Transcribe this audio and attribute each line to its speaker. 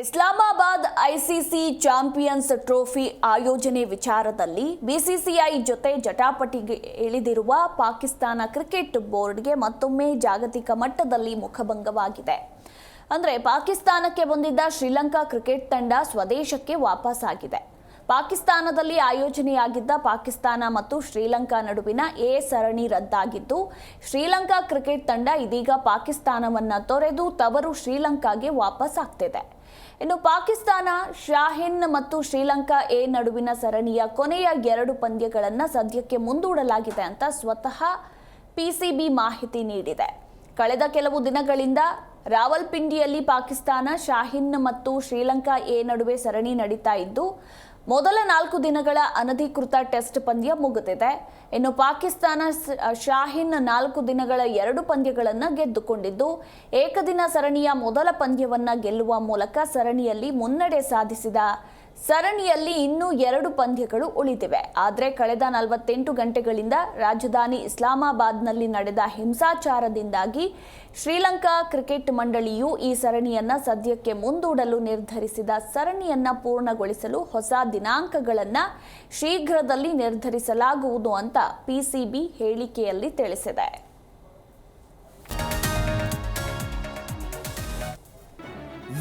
Speaker 1: Islamabad ICC champions trophy ಆಯೋಜನೆ ವಿಚಾರದಲ್ಲಿ BCCI ಜೊತೆ ಜಟಾಪಟಿಗೆ ಇಳಿದಿರುವ ಪಾಕಿಸ್ತಾನ ಕ್ರಿಕೆಟ್ ಬೋರ್ಡ್ಗೆ ಮತ್ತೊಮ್ಮೆ ಜಾಗತಿಕ ಮಟ್ಟದಲ್ಲಿ ಮುಖಭಂಗವಾಗಿದೆ. ಅಂದರೆ ಪಾಕಿಸ್ತಾನಕ್ಕೆ ಬಂದಿದ್ದ ಶ್ರೀಲಂಕಾ ಕ್ರಿಕೆಟ್ ತಂಡ ಸ್ವದೇಶಕ್ಕೆ ವಾಪಸ್ಸಾಗಿದೆ ಪಾಕಿಸ್ತಾನದಲ್ಲಿ ಆಯೋಜನೆಯಾಗಿದ್ದ ಪಾಕಿಸ್ತಾನ ಮತ್ತು ಶ್ರೀಲಂಕಾ ನಡುವಿನ ಎ ಸರಣಿ ರದ್ದಾಗಿದ್ದು, ಶ್ರೀಲಂಕಾ ಕ್ರಿಕೆಟ್ ತಂಡ ಇದೀಗ ಪಾಕಿಸ್ತಾನವನ್ನ ತೊರೆದು ತವರು ಶ್ರೀಲಂಕಾಗೆ ವಾಪಸ್ ಆಗ್ತಿದೆ. ಇನ್ನು ಪಾಕಿಸ್ತಾನ, ಶಾಹಿನ್ ಮತ್ತು ಶ್ರೀಲಂಕಾ ಎ ನಡುವಿನ ಸರಣಿಯ ಕೊನೆಯ ಎರಡು ಪಂದ್ಯಗಳನ್ನು ಸದ್ಯಕ್ಕೆ ಮುಂದೂಡಲಾಗಿದೆ ಅಂತ ಸ್ವತಃ ಪಿಸಿಬಿ ಮಾಹಿತಿ ನೀಡಿದೆ. ಕಳೆದ ಕೆಲವು ದಿನಗಳಿಂದ ರಾವಲ್ಪಿಂಡಿಯಲ್ಲಿ ಪಾಕಿಸ್ತಾನ, ಶಾಹಿನ್ ಮತ್ತು ಶ್ರೀಲಂಕಾ ಎ ನಡುವೆ ಸರಣಿ ನಡೀತಾ ಇದ್ದು, ಮೊದಲ ನಾಲ್ಕು ದಿನಗಳ ಅನಧಿಕೃತ ಟೆಸ್ಟ್ ಪಂದ್ಯ ಮುಗಿದಿದೆ ಇನ್ನು ಪಾಕಿಸ್ತಾನ ಶಾಹಿನ್ ನಾಲ್ಕು ದಿನಗಳ ಎರಡು ಪಂದ್ಯಗಳನ್ನು ಗೆದ್ದುಕೊಂಡಿದ್ದು, ಏಕದಿನ ಸರಣಿಯ ಮೊದಲ ಪಂದ್ಯವನ್ನು ಗೆಲ್ಲುವ ಮೂಲಕ ಸರಣಿಯಲ್ಲಿ ಮುನ್ನಡೆ ಸಾಧಿಸಿದ ಸರಣಿಯಲ್ಲಿ ಇನ್ನೂ ಎರಡು ಪಂದ್ಯಗಳು ಉಳಿದಿವೆ. ಆದರೆ ಕಳೆದ ನಲವತ್ತೆಂಟು ಗಂಟೆಗಳಿಂದ ರಾಜಧಾನಿ ಇಸ್ಲಾಮಾಬಾದ್ನಲ್ಲಿ ನಡೆದ ಹಿಂಸಾಚಾರದಿಂದಾಗಿ ಶ್ರೀಲಂಕಾ ಕ್ರಿಕೆಟ್ ಮಂಡಳಿಯು ಈ ಸರಣಿಯನ್ನ ಸದ್ಯಕ್ಕೆ ಮುಂದೂಡಲು ನಿರ್ಧರಿಸಿದ ಸರಣಿಯನ್ನ ಪೂರ್ಣಗೊಳಿಸಲು ಹೊಸ ದಿನಾಂಕಗಳನ್ನು ಶೀಘ್ರದಲ್ಲಿ ನಿರ್ಧರಿಸಲಾಗುವುದು ಅಂತ ಪಿಸಿಬಿ ಹೇಳಿಕೆಯಲ್ಲಿ ತಿಳಿಸಿದೆ.